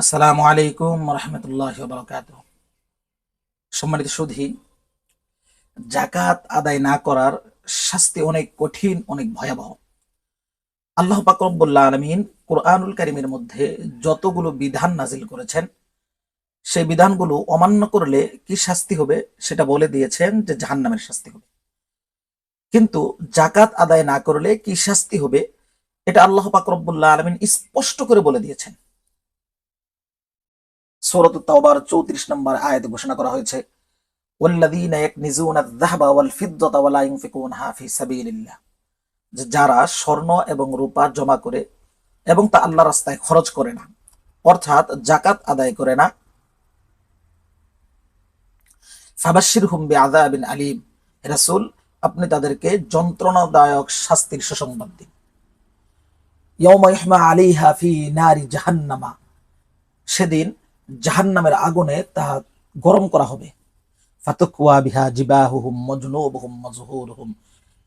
আসসালামু আলাইকুম রহমতুল্লাহ বরকাত সম্মানিত সুধী জাকাত আদায় না করার শাস্তি অনেক কঠিন, অনেক ভয়াবহ। আল্লাহ পাকরবুল্লাহ আলমিন কোরআনুল কারিমের মধ্যে যতগুলো বিধান নাজিল করেছেন, সেই বিধানগুলো অমান্য করলে কি শাস্তি হবে সেটা বলে দিয়েছেন যে জাহান্নামের শাস্তি হবে। কিন্তু জাকাত আদায় না করলে কি শাস্তি হবে, এটা আল্লাহ পাকরবুল্লাহ আলমিন স্পষ্ট করে বলে দিয়েছেন। সূরাত তাওবার 34 নম্বর আয়াতে ঘোষণা করা হয়েছে যারা স্বর্ণ এবং রূপা জমা করে এবং তা আল্লাহর রাস্তায় খরচ করে না, অর্থাৎ জাকাত আদায় করে না। ফাবাশশিরহুম বিআযাবিন আলীম। হে রাসূল, আপনি তাদেরকে যন্ত্রণাদায়ক শাস্তির সুসংবাদ দিন। ইয়াউমা ইহমা আলাইহা ফি নারি জাহান্নামা। সেদিন জাহান্নামের আগুনে তাহা গরম করা হবে। বিহা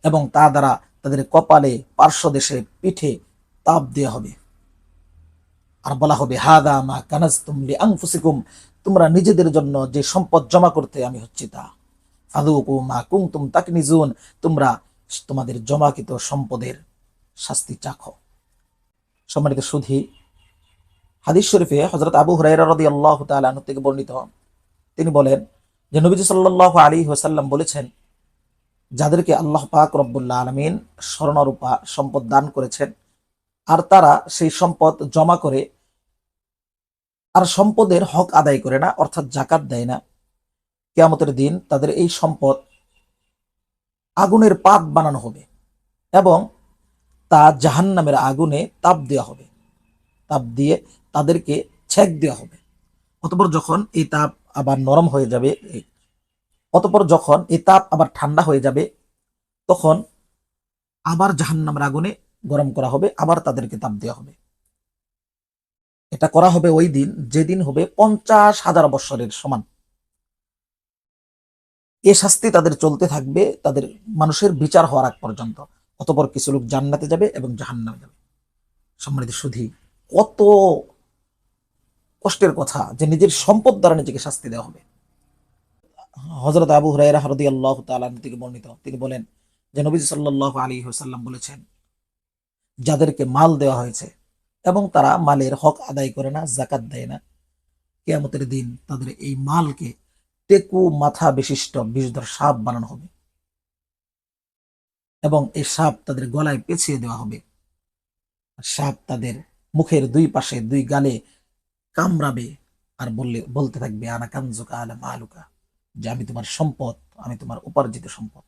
এবং তা দ্বারা তাদের কপালে পার্শ্বদেশে পিঠে তাপ দেওয়া হবে। আর বলা হবে, হাদা মা কানাজতুম লিআনফুসিকুম, তোমরা নিজেদের জন্য যে সম্পদ জমা করতে আমি হচ্ছি তা। ফাদুকু মা কুনতুম তাকনিজুন, তোমরা তোমাদের জমাকৃত সম্পদের শাস্তি চাখো। সম্মানিত সুধী হাদিস শরীফে হজরত আবু হুরাইরা রদি আল্লাহ থেকে বর্ণিত। তিনি বলেন যে, নবীজি সাল্লাহ আলী হোসাল্লাম বলেছেন, যাদেরকে আল্লাহ পাক রব্বুল্লাহ আলমিন স্বর্ণরূপা সম্পদ দান করেছেন, আর তারা সেই সম্পদ জমা করে, আর সম্পদের হক আদায় করে না, অর্থাৎ জাকাত দেয় না, কেয়ামতের দিন তাদের এই সম্পদ আগুনের পাত বানানো হবে এবং তা জাহান্নামের আগুনে তাপ দেওয়া হবে। তাপ দিয়ে তাদেরকে ছেক দেওয়া হবে। অতপর যখন এই তাপ আবার নরম হয়ে যাবে, অতপর যখন এই তাপ আবার ঠান্ডা হয়ে যাবে, তখন আবার জাহান্নামের আগুনে গরম করা হবে, আবার তাদেরকে তাপ দেওয়া হবে। এটা করা হবে ওই দিন, যেদিন হবে পঞ্চাশ হাজার বৎসরের সমান। এ শাস্তি তাদের চলতে থাকবে, তাদের মানুষের বিচার হওয়ার আগ পর্যন্ত। অতপর কিছু লোক জান্নাতে যাবে এবং জাহান্নামে যাবে। সম্মানিত সুধী কত কষ্টের কথা যে নিজের সম্পদ দ্বারা নিজেকে শাস্তি দেওয়া হবে। হজরত আবু হুরাইরা হরদি আল্লাহ তালান থেকে বর্ণিত। তিনি বলেন যে নবী সাল্লাহ আলী হোসাল্লাম বলেছেন, যাদেরকে মাল দেওয়া হয়েছে এবং তারা মালের হক আদায় করে না জাকাত দেয় না, কেয়ামতের দিন তাদের এই মালকে টেকু মাথা বিশিষ্ট বিষধর সাপ বানানো হবে এবং এই সাপ তাদের গলায় পেঁচিয়ে দেওয়া হবে। সাপ তাদের মুখের দুই পাশে দুই গালে কামড়াবে আর বললে, বলতে থাকবে, আনা কানজুকা আলা মালুকা। যে আমি তোমার সম্পদ, আমি তোমার উপার্জিত সম্পদ।